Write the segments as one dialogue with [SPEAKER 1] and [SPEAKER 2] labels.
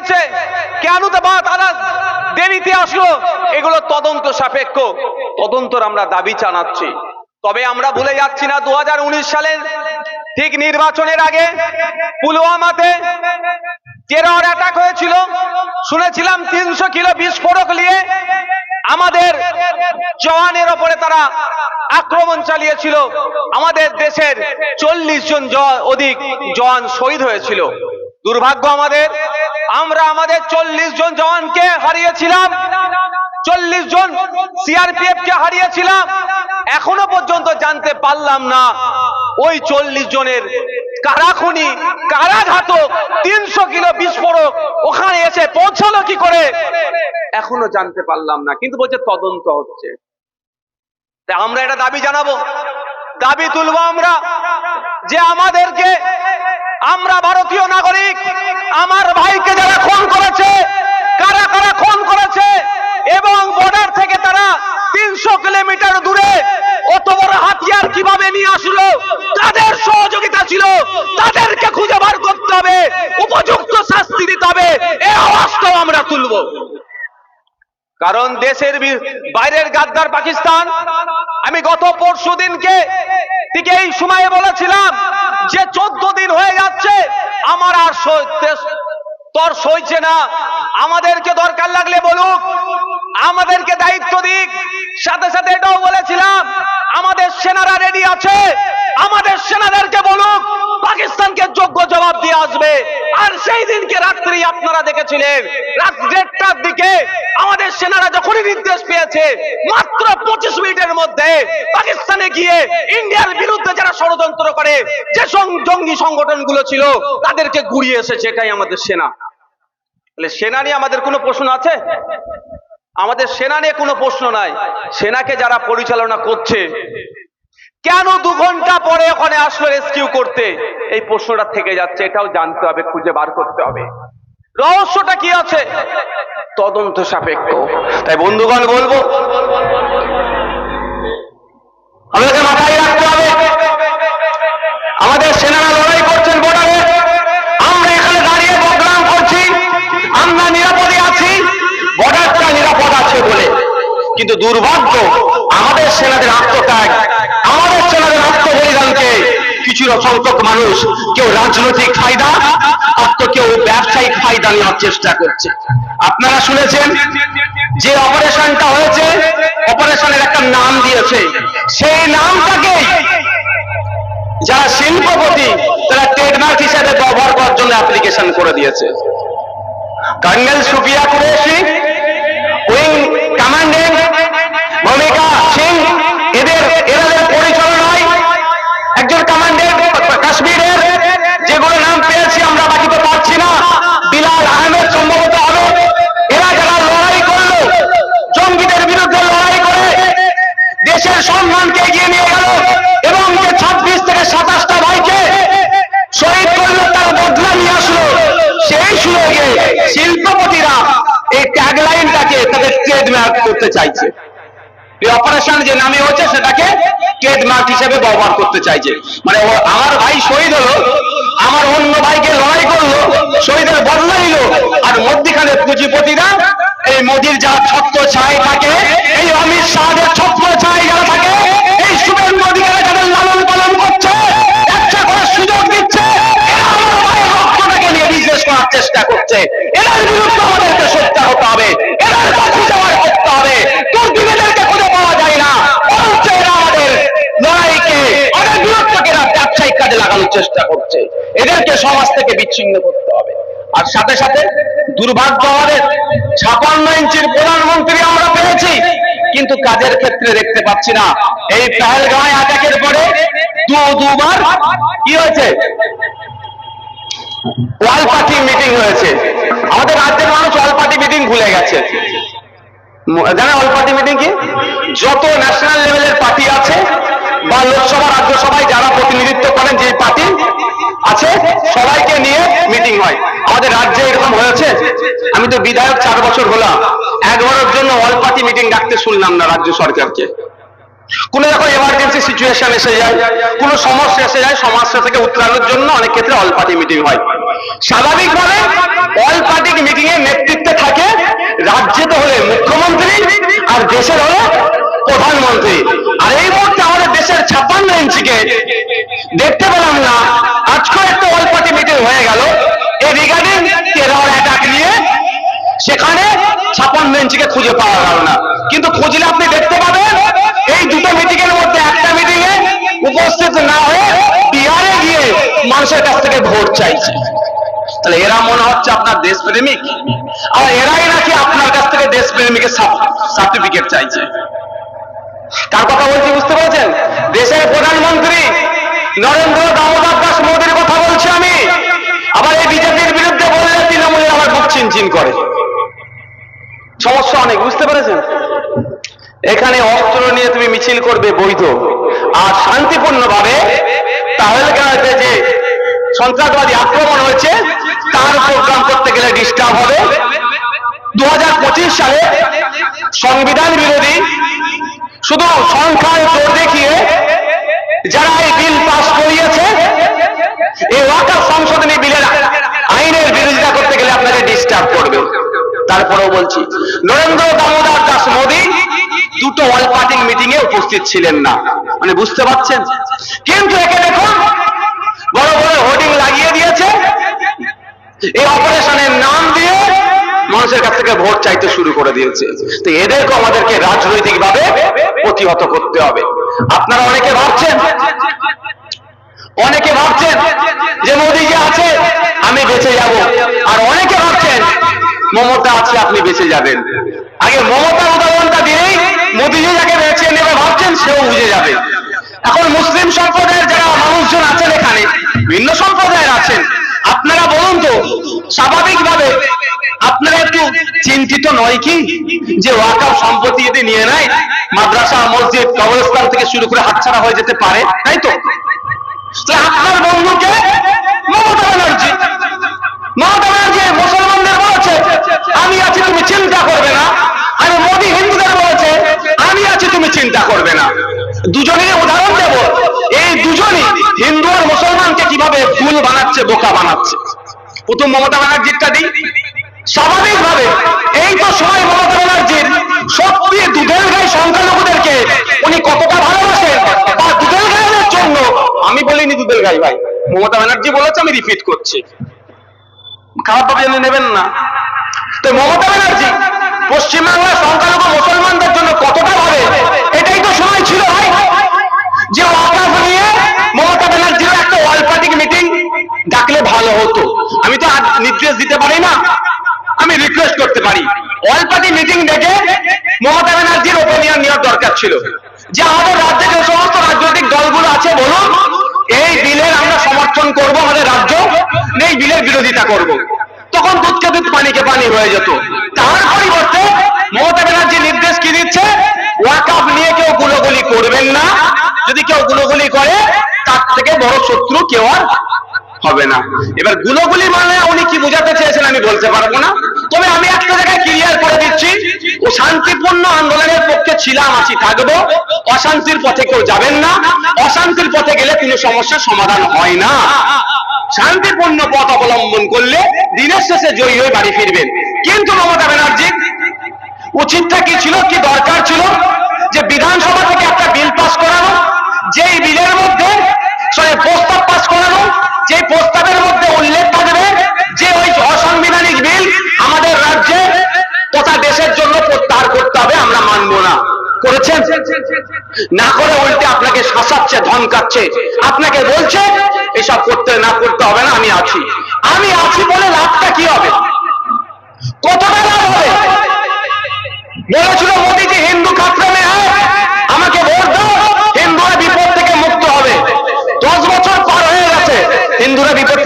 [SPEAKER 1] হয়েছে কেন তারা দেরিতে আসলো। এগুলো তদন্ত সাপেক্ষ। তদন্তর আমরা দাবি জানাচ্ছি। তবে আমরা ভুলে যাচ্ছি না দু সালের ঠিক নির্বাচনের আগে পুলওয়ামাতে টেরর অ্যাটাক হয়েছিল। শুনেছিলাম তিনশো কিলো বিস্ফোরক নিয়ে আমাদের জওয়ানের ওপরে তারা আক্রমণ চালিয়েছিল। আমাদের দেশের চল্লিশ জন অধিক জওয়ান শহীদ হয়েছিল। দুর্ভাগ্য আমাদের আমরা আমাদের চল্লিশ জন জওয়ানকে হারিয়েছিলাম। চল্লিশ জন সিআরপিএফ কে হারিয়েছিলাম। এখনও পর্যন্ত জানতে পারলাম না ওই চল্লিশ জনের কারা খুনি, কারা ঘাতক, তিনশো কিলো বিস্ফোরক, ওখানে এসে পৌঁছালো কি করে? এখনও জানতে পারলাম না, কিন্তু বলছে তদন্ত হচ্ছে। আমরা এটা দাবি জানাব। দাবি তুলবো আমরা যে আমাদেরকে আমরা ভারতীয় নাগরিক, আমার ভাইকে যারা খুন করেছে কারা কারা খুন করেছে এবং বর্ডার থেকে তারা তিনশো কিলোমিটার দূরে অত বড় হাতিয়ার কীভাবে নিয়ে আসলো তাদের সহযোগিতা ছিল তাদেরকে খুঁজে বার করতে হবে উপযুক্ত শাস্তি দিতে হবে এই আওয়াজটাও আমরা তুলবো কারণ দেশের বাইরের গাদ্দার পাকিস্তান, আমি গত পরশু দিনকে ঠিক এই সময়ে বলেছিলাম যে চোদ্দ দিন হয়ে যাচ্ছে, আমার আর তর সইছে না। আমাদেরকে দরকার লাগলে বলুক, আমাদেরকে দায়িত্ব দিক। সাথে সাথে এটাও বলেছিলাম, আমাদের সেনারা রেডি আছে, আমাদের সেনাদেরকে বলুক পাকিস্তানকে যোগ্য জবাব দিয়ে আসবে। আর সেই দিনকে রাত্রি আপনারা দেখেছিলেন। রাত দেড়টার দিকে আমাদের সেনারা যখনই নির্দেশ পেয়েছে, মাত্র পঁচিশ মিনিটের মধ্যে পাকিস্তানে গিয়ে ইন্ডিয়ার বিরুদ্ধে যারা ষড়যন্ত্র করে, যে জঙ্গি সংগঠনগুলো ছিল, তাদেরকে গুড়িয়ে এসেছে, এটাই আমাদের সেনা। সেনা নিয়ে আমাদের কোনো প্রশ্ন আছে? আমাদের সেনা নিয়ে কোনো প্রশ্ন নাই। সেনাকে যারা পরিচালনা করছে কেন দু ঘণ্টা পরে ওখানে আসলো রেস্কিউ করতে? এই প্রশ্নটা থেকে যাচ্ছে, এটাও জানতে হবে, খুঁজে বার করতে হবে। রহস্যটা কি আছে? তদন্ত সাপেক্ষ। তাই বন্ধুগণ, বলব, আমাদেরকে মাথায় রাখতে হবে, আমাদের সেনারা লড়াই করছেন বর্ডারে আমরা এখানে দাঁড়িয়ে বদনাম করছি, আমরা নিরাপদে আছি বর্ডারটা নিরাপদ আছে বলে। কিন্তু দুর্ভাগ্য, আমাদের সেনাদের আত্মত্যাগ আমাদের সেনাদের আত্মবলিদানকে কিছু সংখ্যক মানুষ, কেউ রাজনৈতিক ফায়দা আর তো কেউ ব্যবসায়িক ফায়দা নেওয়ার চেষ্টা করছে। আপনারা শুনেছেন যে অপারেশনটা হয়েছে, অপারেশনের একটা নাম দিয়েছে। সেই নামটাকেই যারা শিল্পপতি, তারা ট্রেডমার্ক হিসেবে ব্যবহার করার জন্য অ্যাপ্লিকেশন করে দিয়েছে। Colonel Sofiya Qureshi, wing commandant Bhumika কাশ্মীরের যেগুলো নাম পেয়েছি আমরা বাকি তো পাচ্ছি না। বিলাল আহমেদ সম্ভবত হবে এরা যারা লড়াই করল, জঙ্গিদের বিরুদ্ধে লড়াই করে, দেশের সম্মানকে এগিয়ে নিয়ে গেল এবং যে ছাব্বিশ থেকে সাতাশটা ভাইকে শহীদ করল, তার বদলা নিয়ে আসলো, সেই সুযোগে শিল্পপতিরা এই ট্যাগলাইনটাকে তাদের ট্রেডমার্ক করতে চাইছে। এই অপারেশন যে নামে হচ্ছে সেটাকে ট্রেডমার্ক হিসেবে ব্যবহার করতে চাইছে। মানে আমার ভাই শহীদ হলো, আমার অন্য ভাইকে লড়াই করল, শহীদের বদলা নিল, আর মধ্যখানে পুঁজিপতিরা এই মোদির যারা ছত্র ছায় থাকে, এই অমিত শাহের ছত্র ছায় যারা থাকে, এই শুভেন্দু অধিকারে যাদের লালন পালন করছে ব্যবসা করার সুযোগ দিচ্ছে, এরা রক্তটাকে নিয়ে বিজনেস করার চেষ্টা করছে। এদের বিরুদ্ধে আমাদেরকে সত্যা হতে হবে এদের বাঁচি যাওয়ার করতে হবে দুর্দিনেদেরকে খুঁজে পাওয়া যায় না বরঞ্চ এরা আমাদের লড়াইকে আমাদের বিরুদ্ধকে এরা ব্যবসায়িক কাজে লাগানোর চেষ্টা করছে। এদেরকে সমাজ থেকে বিচ্ছিন্ন করতে হবে। আর সাথে সাথে দুর্ভাগ্য আমাদের ছাপান্ন ইঞ্চির প্রধানমন্ত্রী আমরা পেয়েছি, কিন্তু কাজের ক্ষেত্রে দেখতে পাচ্ছি না। এই পেহেলগাঁয় আটাকের পরে দু, দুবার কি হয়েছে? ওয়াল পার্টি মিটিং হয়েছে। আমাদের রাজ্যের মানুষ ওয়াল পার্টি মিটিং ভুলে গেছে। জানেন অল পার্টি মিটিং কি? যত ন্যাশনাল লেভেলের পার্টি আছে বা লোকসভা রাজ্যসভায় যারা প্রতিনিধিত্ব করেন যে পার্টি আছে, সবাইকে নিয়ে মিটিং হয়। আমাদের রাজ্যে এরকম হয়েছে। আমি তো বিধায়ক চার বছর হলাম। একবারের জন্য অল পার্টি মিটিং ডাকতে শুনলাম না রাজ্য সরকারকে। কোন যখন এমার্জেন্সি সিচুয়েশন এসে যায়, কোন সমস্যা এসে যায় সমস্যা থেকে উত্তরানোর জন্য অনেক ক্ষেত্রে অল পার্টি মিটিং হয়। স্বাভাবিকভাবে অল পার্টি মিটিং
[SPEAKER 2] এর নেতৃত্বে থাকে রাজ্যে তো হলে মুখ্যমন্ত্রী আর দেশের হলে প্রধানমন্ত্রী। আর এই মুহূর্তে আমাদের ছাপ্পান্ন ইঞ্চিকে দেখতে পেলাম না। আজকেও একটা অল পার্টি মিটিং হয়ে গেল। এই রিগার্ডিং টেরর অ্যাটাক নিয়ে, সেখানে ছাপ্পান্ন ইঞ্চিকে খুঁজে পাওয়া গেল না। কিন্তু খুঁজলে আপনি দেখতে পাবেন, এই দুটো মিটিং এর মধ্যে একটা মিটিং এ উপস্থিত না হয়ে বিহারে গিয়ে মানুষের কাছ থেকে ভোট চাইছে। তাহলে এরা মনে হচ্ছে আপনার দেশপ্রেমিক? আর এরাই নাকি আপনার কাছ থেকে দেশপ্রেমিকের সার্টিফিকেট চাইছে? কার কথা বলছি বুঝতে পেরেছেন? দেশের প্রধানমন্ত্রী নরেন্দ্র দামোদর দাস মোদীর কথা বলছি আমি। আবার এই বিজেপির বিরুদ্ধে বললে তৃণমূলের আবার বুক চিনচিন করে। সমস্যা অনেক, বুঝতে পেরেছেন? এখানে অস্ত্র নিয়ে তুমি মিছিল করবে বৈধ। আর শান্তিপূর্ণভাবে তাহলে যে সন্ত্রাসবাদী আক্রমণ হয়েছে, তার প্রোগ্রাম করতে গেলে ডিস্টার্ব হবে। দু হাজার পঁচিশ সালে সংবিধান বিরোধী শুধু সংখ্যায় জোর দেখিয়ে যারা এই বিল পাস করিয়েছে, এই ওয়াকার সংশোধনী বিলের আইনের বিরোধিতা করতে গেলে আপনাকে ডিস্টার্ব করবে। তারপরেও বলছি, নরেন্দ্র দামোদর দাস মোদী দুটো অল পার্টি মিটিং এ উপস্থিত ছিলেন না। মানে বুঝতে পারছেন? কিন্তু একে দেখুন, বড় বড় হোর্ডিং লাগিয়ে দিয়েছে। এই দিয়ে মানুষের কাছ থেকে ভোট চাইতে শুরু করে দিয়েছে। তো এদেরকে আমাদেরকে রাজনৈতিকভাবে প্রতিহত করতে হবে। আপনারা অনেকে ভাবছেন অনেকে ভাবছেন যে মোদী যে আছে, আমি বেঁচে যাব। আর অনেকে ভাবছেন, মমতা আছে, আপনি বেঁচে যাবেন। আগে মমতা উদাহরণটা দিলেই মোদীজি যাকে বেছে নেবে ভাবছেন, সেও বুঝে যাবে। এখন মুসলিম সম্প্রদায়ের যারা মানুষজন আছেন এখানে, ভিন্ন সম্প্রদায়ের আছেন, আপনারা বলুন তো, স্বাভাবিকভাবে আপনারা চিন্তিত নয় কি? যে ওয়াকাফ সম্পত্তি যদি নিয়ে নেয়, মাদ্রাসা, মসজিদ, কবরস্থান থেকে শুরু করে হাতছাড়া হয়ে যেতে পারে, তাই তো? আপনার বন্ধুকে মমতা ব্যানার্জি মমতা ব্যানার্জি মুসলমানদের বলছে, আমি আছি, তুমি চিন্তা করবে না। আমি মোদী হিন্দুদের বলছে, আমি আছি, তুমি চিন্তা করবে না। দুজনের উদাহরণ দেব। এই দুজনই হিন্দু আর মুসলমানকে কীভাবে ফুল বানাচ্ছে, বোকা বানাচ্ছে? প্রথম মমতা ব্যানার্জিরটা দিই। স্বাভাবিকভাবে এই তো সময় মমতা ব্যানার্জির সত্যি দুধের গায়ে সংখ্যালঘুদেরকে উনি কতটা ভালোবাসেন বা দুধের গায়ের জন্য আমি বলিনি দুধের গাই ভাই। মমতা ব্যানার্জি বলেছে, আমি রিপিট করছি। খারাপ ভাবে জেনে নেবেন না। তো মমতা ব্যানার্জি পশ্চিমবাংলার সংখ্যালঘু মুসলমানদের জন্য কতটা ভাবে, এটাই তো সময় ছিল ভাই। যে ওয়াকাফ নিয়ে মমতা ব্যানার্জির একটা ওয়াল মিটিং ডাকলে ভালো হতো। আমি তো নির্দেশ দিতে পারি না। আমি রিকোয়েস্ট করতে পারি। অল পার্টি মিটিং ডেকে মমতা ব্যানার্জির ওপিনিয়ন নেওয়ার দরকার ছিল। যে আমাদের রাজ্যে যে সমস্ত রাজনৈতিক দলগুলো আছে, বলুন, এই বিলের আমরা সমর্থন করব, আমাদের রাজ্য এই বিলের বিরোধিতা করব। তখন দুধকে দুধ পানিকে পানি হয়ে যেত। তার পরিবর্তে মমতা ব্যানার্জি নির্দেশ কি দিচ্ছে? ওয়াকাফ নিয়ে কেউ গুলোগুলি করবেন না। যদি কেউ গুলোগুলি করে, তার থেকে বড় শত্রু কেউ আর হবে না। এবার গুলোগুলি মানে উনি কি বুঝাতে চেয়েছেন আমি বলতে পারব না। তবে আমি একটা জায়গায় ক্লিয়ার করে দিচ্ছি, ও শান্তিপূর্ণ আন্দোলনের পক্ষে ছিলাম, আছি, থাকব। অশান্তির পথে কেউ যাবেন না। অশান্তির পথে গেলে কোনো সমস্যার সমাধান হয় না। শান্তিপূর্ণ পথ অবলম্বন করলে দিনের শেষে জয়ী হয়ে বাড়ি ফিরবেন। কিন্তু মমতা ব্যানার্জি উচিতটা কি ছিল, কি দরকার ছিল? যে বিধানসভা থেকে একটা বিল পাস করানো, যেই বিলের মধ্যে প্রস্তাব পাস করানো যে প্রস্তাবের না করে উল্টে আপনাকে শাসাচ্ছে, ধমকাচ্ছে। আপনাকে বলছে, এসব করতে না করতে হবে না, আমি আছি। আমি আছি বলে লাভটা কি হবে? কতটা লাভ হবে? বলেছিল মোদীজি, হিন্দু খাতরা মে আমাকে ভোট দাও, হিন্দুরা বিপদ থেকে মুক্ত হবে। দশ বছর পার হয়ে গেছে, হিন্দুরা বিপদ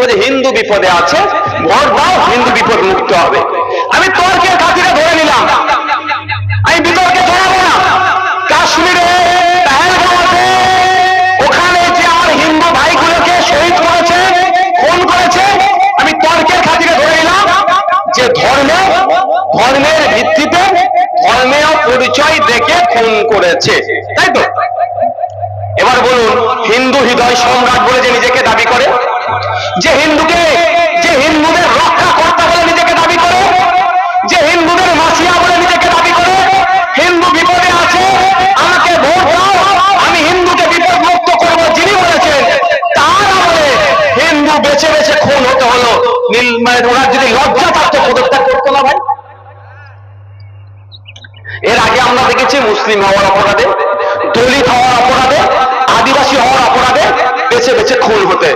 [SPEAKER 2] ধরে হিন্দু বিপদে আছে ভোট দাও হিন্দু বিপদ মুক্ত হবে। আমি তর্কের খাতিরে ধরে নিলাম। আমি বিতর্কে ধরাবো না। কাশ্মীরে ওখানে যে আমার হিন্দু ভাইগুলোকে শহীদ করেছে করেছে, আমি তর্কের খাতিরে ধরে নিলাম যে ধর্ম, ধর্মের ভিত্তিতে পরিচয় দেখে খুন করেছে। তাই তো? এবার বলুন, হিন্দু হৃদয় সম্রাট বলে যে নিজেকে দাবি করে যে হিন্দুকে, যে হিন্দুদের রক্ষা কর্তা বলে নিজেকে দাবি করে, যে হিন্দুদের মাসিয়া বলে নিজেকে দাবি করে, হিন্দু বিপদে আছে, আমাকে ভোট দাও, আমি হিন্দুকে বিপদ মুক্ত করব, যিনি বলেছেন, তার আমলে হিন্দু বেছে বেছে খুন হতে হলো। নীল মানে ওনার যদি লজ্জা থাকতো, পদত্যাগ করতো না ভাই। এর আগে আমরা দেখেছি মুসলিম হওয়ার অপরাধে, দলিত হওয়ার অপরাধে, আদিবাসী হওয়ার অপরাধে বেছে বেছে খুন হতে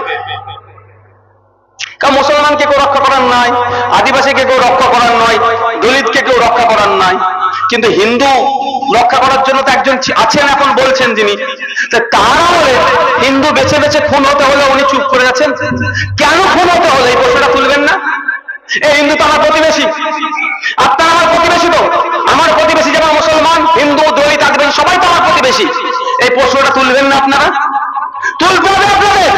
[SPEAKER 2] কারণ মুসলমানকে কেউ রক্ষা করার নয় আদিবাসীকে কেউ রক্ষা করার নয় দলিতকে কেউ রক্ষা করার নয় কিন্তু হিন্দু রক্ষা করার জন্য তো একজন আছেন এখন বলছেন যিনি। তা তার হিন্দু বেছে বেছে খুন হতে হলে উনি চুপ করে আছেন? কেন খুন হতে হলে? এই প্রশ্নটা তুলবেন না? এই হিন্দু তো আমার প্রতিবেশী। আপনার আমার প্রতিবেশী তো? আমার প্রতিবেশী যেমন মুসলমান, হিন্দু, দলিত, আদিবাসী, সবাই তো আমার প্রতিবেশী। এই প্রশ্নটা তুলবেন না আপনারা তুলতে হবে আপনাদের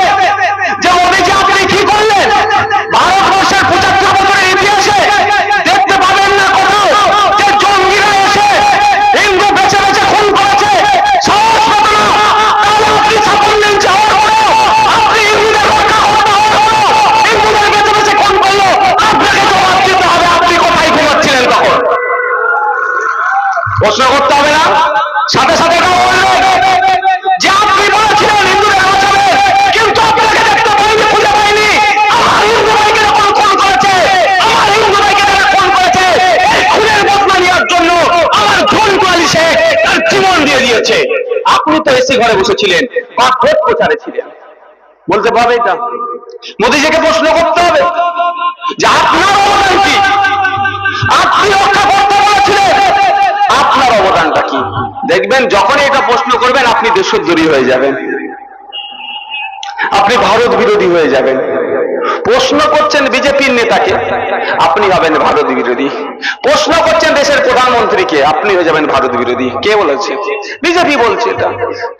[SPEAKER 2] যে মোদীজি আপনি কি করলেন ভারতবর্ষের পঁচাত্তর বছরের ইতিহাসে দেখতে পাবেন না কোথাও যে জঙ্গিরা এসে হিন্দু বেছে বেছে খুন করেছে সাহস কত না তাহলে আপনি সাফল্য যাওয়ার পরেও আপনি হিন্দুদের রক্ষা করতে হবে হিন্দুদের বেছে বেছে খুন করল আপনাকে জবাব দিতে হবে আপনি কোথায় ঘুমাচ্ছিলেন তখন প্রশ্ন করতে হবে না সাথে সাথে এটাও বললেন যে আপনি বলেছিলেন হিন্দুদের বাঁচাবে কিন্তু আপনাকে দেখতে পাইনি খুঁজে পাইনি আমার হিন্দু ভাইকে যখন খুন করেছে আমার হিন্দু ভাইকে যারা খুন করেছে এই খুনের বদলা নেওয়ার জন্য আমার খুন কোয়ালি শেখ তার জীবন দিয়ে দিয়েছে তো এসি ঘরে বসেছিলেন। বা ভোট প্রচারে ছিলেন। বলতে পারবে এটা? মোদীজিকে প্রশ্ন করতে হবে যে আপনার অবদান কি? আপনি রক্ষা করতে বলেছিলেন আপনার অবদানটা কি? দেখবেন, যখনই এটা প্রশ্ন করবেন, আপনি দেশদ্রোহী হয়ে যাবেন। আপনি ভারত বিরোধী হয়ে যাবেন। প্রশ্ন করছেন বিজেপির নেতাকে, আপনি হবেন ভারত বিরোধী। প্রশ্ন করছেন দেশের প্রধানমন্ত্রীকে, আপনি হয়ে যাবেন ভারত বিরোধী। কে বলেছে? বিজেপি বলছে এটা।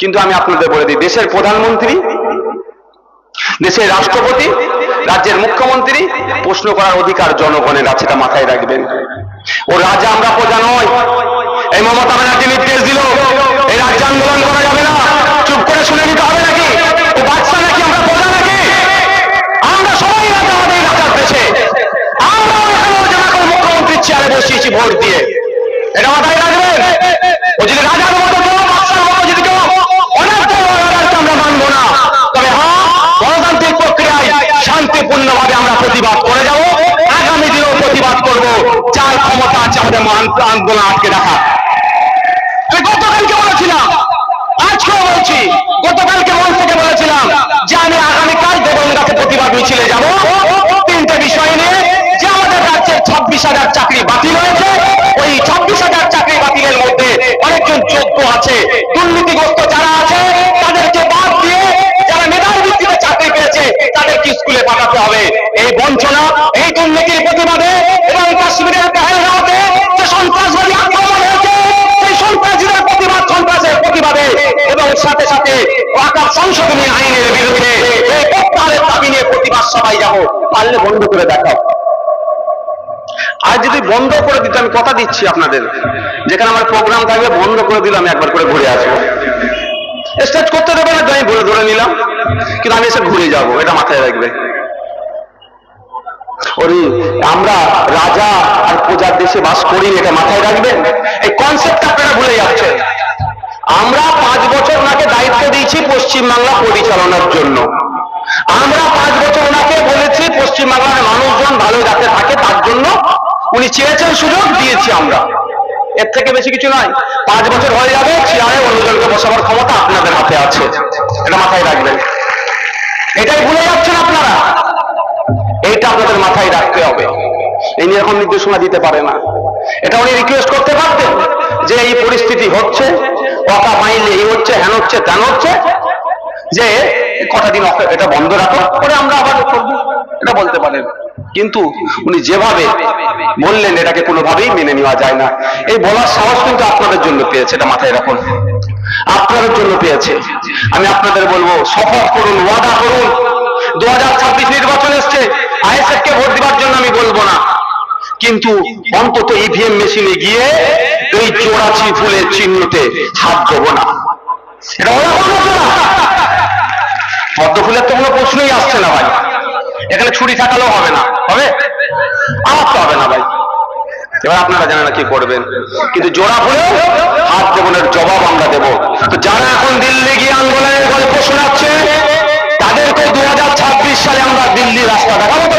[SPEAKER 2] কিন্তু আমি আপনাদের বলে দিই, দেশের প্রধানমন্ত্রী, দেশের রাষ্ট্রপতি, রাজ্যের মুখ্যমন্ত্রী, প্রশ্ন করার অধিকার জনগণের আছে, এটা মাথায় রাখবেন। ও রাজা আমরা প্রজা নয় এই মমতা ব্যানার্জি নির্দেশ দিল, এই রাজ্য আন্দোলন করা যাবে না। চুপ করে শুনে নিতে হবে নাকি? বাচ্চা নাকি আমরা আছে আমাদের মহান আন্দোলন আটকে রাখা। গতকালকে বলেছিলাম, আজকেও বলছি, গতকালকে মন থেকে বলেছিলাম যে আমি আগামীকাল দেবঙ্গাতে প্রতিবাদ মিছিলে যাব। তিনটে বিষয় নিয়ে যে আমাদের রাজ্যের ছাব্বিশ হাজার চাকরি বাতিল হয়েছে, ওই ছাব্বিশ হাজার চাকরি বাতিলের মধ্যে অনেকজন যোগ্য আছে, দুর্নীতিগ্রস্ত যারা আছে, তাদেরকে বাদ দিয়ে যারা মেধার চাকরি পেয়েছে, তাদেরকে স্কুলে পাঠাতে হবে। এই বঞ্চনা এই দুর্নীতির প্রতিবাদে এবং কাশ্মীরের পেহেলগাঁওতে যে সন্ত্রাসবাদী আক্রমণ হয়েছে সেই সন্ত্রাসীদের প্রতিবাদ সন্ত্রাসের প্রতিবাদে এবং সাথে সাথে ওয়াকার সংশোধনী আইনের বিরুদ্ধে এই প্রত্যাহারের দাবি নিয়ে প্রতিবাদ সবাই যাব, পারলে বন্ধ করে দেখাও। আর যদি বন্ধ করে দিতে, আমি কথা দিচ্ছি আপনাদের। যেখানে আমার প্রোগ্রাম থাকবে, বন্ধ করে দিলে, আমি একবার করে ঘুরে আসব। স্টেজ করতে দেবে না, আমি বলে ধরে নিলাম। কিন্তু আমি এসে ঘুরে যাব, এটা মাথায় রাখবে। ওরে আমরা রাজা আর প্রজার দেশে বাস করি, এটা মাথায় রাখবেন? এই কনসেপ্ট আপনারা ভুলে যাচ্ছেন। আমরা পাঁচ বছর ওনাকে দায়িত্ব দিয়েছি পশ্চিমবাংলা পরিচালনার জন্য। আমরা পাঁচ বছর ওনাকে বলেছি পশ্চিমবাংলার মানুষজন ভালো যাতে থাকে, তার জন্য উনি চেয়েছেন সুযোগ, দিয়েছি আমরা। এর থেকে বেশি কিছু নয়, পাঁচ বছর হয়ে যাবে, চেয়ারে অন্যজনকে বসাবার ক্ষমতা আপনাদের হাতে আছে। এটা মাথায় রাখবেন। এটাই ভুলে যাচ্ছেন আপনারা। এইটা আপনাদের মাথায় রাখতে হবে। এই নিয়ে এখন নির্দেশনা দিতে পারে না। এটা উনি রিকোয়েস্ট করতে পারতেন যে এই পরিস্থিতি হচ্ছে। কথা পাইলে এই হচ্ছে হ্যান হচ্ছে, তেন হচ্ছে, যে কটা দিন এটা বন্ধ রাখো পরে আমরা আবার করব। এটা বলতে পারেন। কিন্তু উনি যেভাবে বললেন, এটাকে কোনোভাবেই মেনে নেওয়া যায় না। এই বলার সাহস কিন্তু আপনাদের জন্য পেয়েছে, এটা মাথায় রাখুন। আপনাদের জন্য পেয়েছে। আমি আপনাদের বলব শপথ করুন, ওয়াদা করুন। দু হাজার ছাব্বিশ নির্বাচন এসছে। আইএসএফ কে ভোট দেওয়ার জন্য আমি বলব না। কিন্তু অন্তত ইভিএম মেশিনে গিয়ে এই চোরাচি ফুলের চিহ্নতে হাত দেবো না। পদ্ম ফুলের তো কোনো প্রশ্নই আসছে না ভাই। এখানে ছুরি থাকালেও হবে না। হবে? আমার তো হবে না ভাই। এবার আপনারা জানেন কি করবেন। কিন্তু জোড়া ফুলে হাত দেবনের জবাব আমরা দেব। তো যারা এখন দিল্লি গিয়ে আন্দোলনের গল্প শোনাচ্ছে তাদেরকে দু হাজার ছাব্বিশ সালে আমরা দিল্লি রাস্তা দেখাবো তো